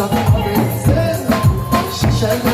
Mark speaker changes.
Speaker 1: canıma benzer Şişeler